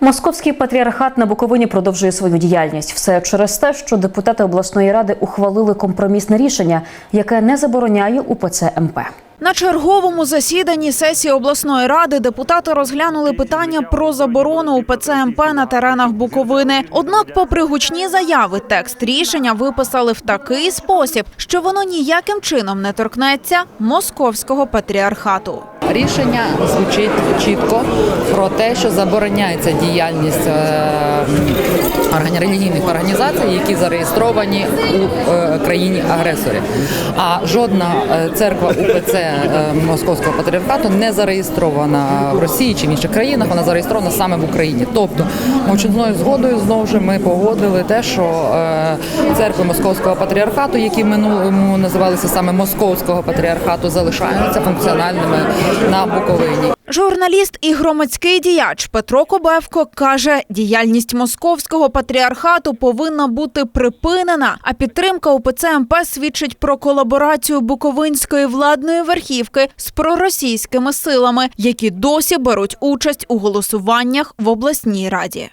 Московський патріархат на Буковині продовжує свою діяльність. Все через те, що депутати обласної ради ухвалили компромісне рішення, яке не забороняє УПЦ МП. На черговому засіданні сесії обласної ради депутати розглянули питання про заборону УПЦ МП на теренах Буковини. Однак, попри гучні заяви, текст рішення виписали в такий спосіб, що воно ніяким чином не торкнеться московського патріархату. Рішення звучить чітко про те, що забороняється діяльність е, релігійних організацій, які зареєстровані у е, країні-агресорі. А жодна е, церква УПЦ е, Московського патріархату не зареєстрована в Росії чи в інших країнах, вона зареєстрована саме в Україні. Тобто, мовчазною згодою знову ж ми погодили те, що е, церкви Московського патріархату, які в минулому називалися саме Московського патріархату, залишаються функціональними на Буковині. Журналіст і громадський діяч Петро Кобевко каже, діяльність московського патріархату повинна бути припинена. А підтримка УПЦ МП свідчить про колаборацію буковинської владної верхівки з проросійськими силами, які досі беруть участь у голосуваннях в обласній раді.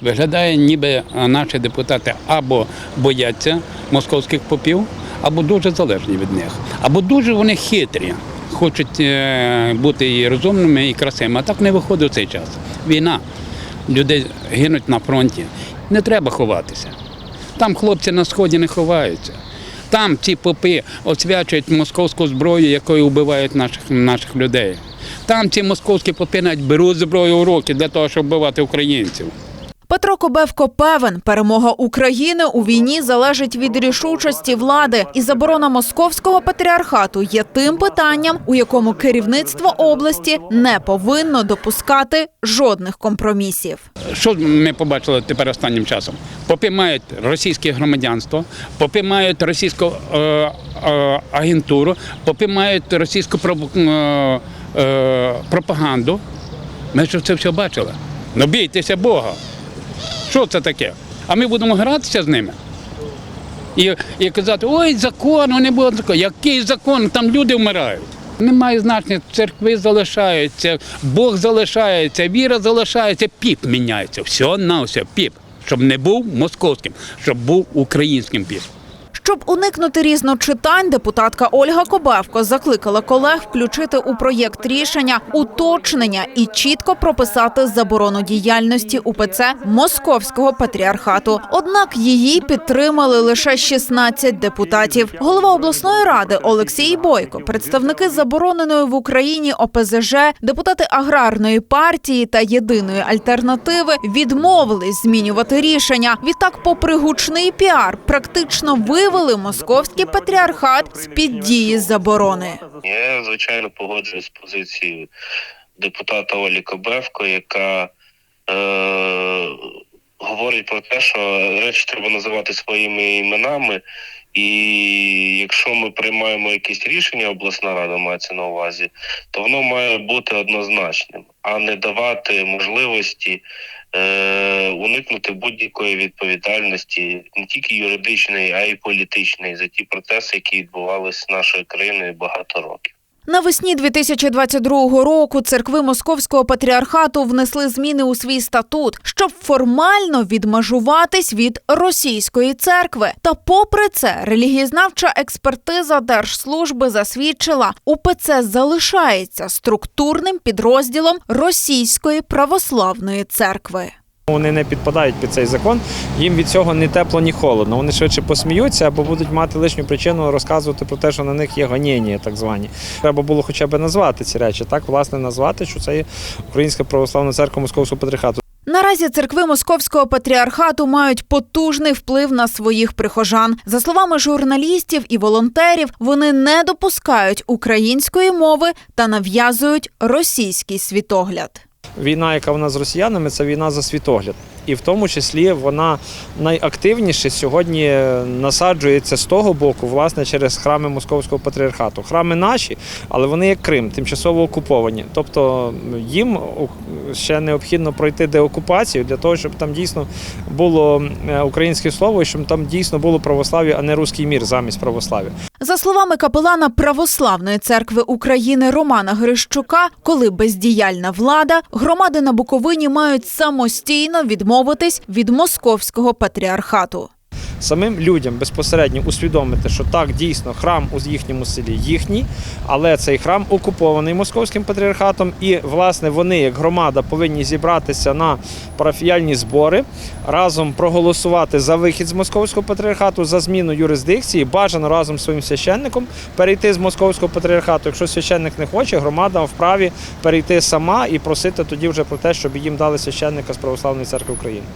Виглядає, ніби наші депутати або бояться московських попів, або дуже залежні від них, або дуже вони хитрі, хочуть е, бути і розумними, і красивими. А так не виходить в цей час. Війна, люди гинуть на фронті. Не треба ховатися. Там хлопці на сході не ховаються. Там ці попи освячують московську зброю, якою вбивають наших, наших людей. Там ці московські попи навіть беруть зброю у руки для того, щоб вбивати українців. Петро Кобевко певен, перемога України у війні залежить від рішучості влади, і заборона московського патріархату є тим питанням, у якому керівництво області не повинно допускати жодних компромісів. Що ми побачили тепер останнім часом? Попи мають російське громадянство, попи мають російську е, е, агентуру, попи мають російську е, е, пропаганду. Ми ж це все бачили. Ну бійтеся Бога. Що це таке? А ми будемо гратися з ними. І, і казати, ой, закон, вони буде закон. Який закон? Там люди вмирають. Немає значення, церкви залишаються, Бог залишається, віра залишається, піп міняється. Все на все, піп. Щоб не був московським, щоб був українським піп. Щоб уникнути різночитань, депутатка Ольга Кобевко закликала колег включити у проєкт рішення уточнення і чітко прописати заборону діяльності УПЦ Московського патріархату. Однак її підтримали лише 16 депутатів. Голова обласної ради Олексій Бойко, представники забороненої в Україні ОПЗЖ, депутати аграрної партії та єдиної альтернативи відмовились змінювати рішення. Відтак, попри гучний піар, практично вивели московський патріархат з під дії заборони. Я звичайно погоджуюсь з позицією депутата Олі Кобевко, яка е, говорить про те, що речі треба називати своїми іменами. І якщо ми приймаємо якесь рішення, обласна рада мається на увазі, то воно має бути однозначним, а не давати можливості е, уникнути будь-якої відповідальності, не тільки юридичної, а й політичної за ті процеси, які відбувалися з нашою країною багато років. Навесні 2022 року церкви Московського патріархату внесли зміни у свій статут, щоб формально відмежуватись від російської церкви. Та, попри це, релігієзнавча експертиза держслужби засвідчила, УПЦ залишається структурним підрозділом Російської православної церкви. Вони не підпадають під цей закон, їм від цього ні тепло, ні холодно. Вони швидше посміються або будуть мати лишню причину розказувати про те, що на них є гоніння, так звані. Треба було хоча б назвати ці речі. Так, власне, назвати, що це є Українська православна церква Московського патріархату. Наразі церкви московського патріархату мають потужний вплив на своїх прихожан. За словами журналістів і волонтерів, вони не допускають української мови та нав'язують російський світогляд. Війна, яка в нас з росіянами, це війна за світогляд. І в тому числі вона найактивніше сьогодні насаджується з того боку, власне, через храми Московського патріархату. Храми наші, але вони як Крим, тимчасово окуповані. Тобто їм ще необхідно пройти деокупацію для того, щоб там дійсно було е, українське слово і щоб там дійсно було православ'я, а не руський мір замість православ'я. За словами капелана Православної церкви України Романа Грищука, коли бездіяльна влада, громади на Буковині мають самостійно відмовитись від московського патріархату. Самим людям безпосередньо усвідомити, що так дійсно храм у їхньому селі їхній, але цей храм окупований московським патріархатом, і власне вони, як громада, повинні зібратися на парафіяльні збори, разом проголосувати за вихід з московського патріархату, за зміну юрисдикції, бажано разом з своїм священником перейти з московського патріархату. Якщо священник не хоче, громада вправі перейти сама і просити тоді вже про те, щоб їм дали священника з православної церкви України.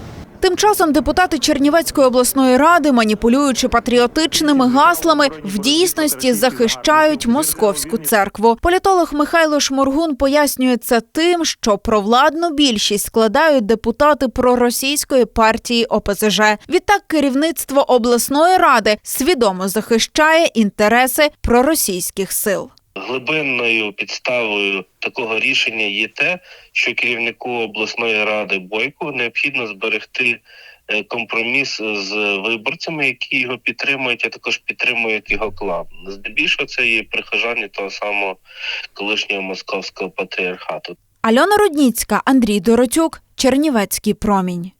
Тим часом депутати Чернівецької обласної ради, маніпулюючи патріотичними гаслами, в дійсності захищають московську церкву. Політолог Михайло Шморгун пояснює це тим, що провладну більшість складають депутати проросійської партії ОПЗЖ. Відтак керівництво обласної ради свідомо захищає інтереси проросійських сил. Глибинною підставою такого рішення є те, що керівнику обласної ради Бойку необхідно зберегти е, компроміс з виборцями, які його підтримують, а також підтримують його клан. Здебільшого це є прихожані того самого колишнього московського патріархату. Альона Рудніцька, Андрій Доротюк, Чернівецький промінь.